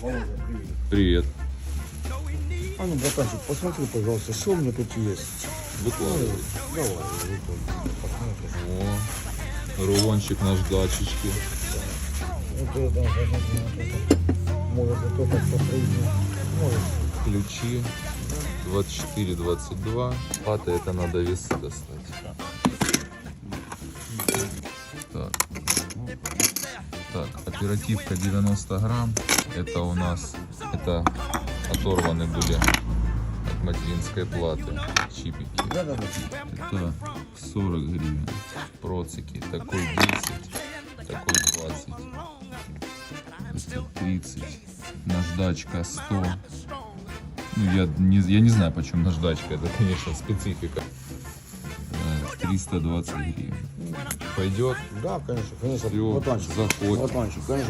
Володя, привет. Привет. А ну, братанчик, посмотри, пожалуйста, что у меня тут есть. Выкладывай. Давай, выкладывай. О, рулончик наждачечки. Вот это, может, это попрыгнет. Может, Ключи 24-22. Паты это надо весы достать. Так. Так, оперативка 90 грамм. Это у нас, это оторваны были от материнской платы чипики. Это 40 гривен. Процики. Такой 10, такой 20. Это 30. Наждачка 100. Ну, я не, я не знаю, почему наждачка. Это, конечно, специфика. Э, 320 гривен. Пойдет. Да, конечно, конечно. Всё, Братанчик, заходь. братанчик, конечно.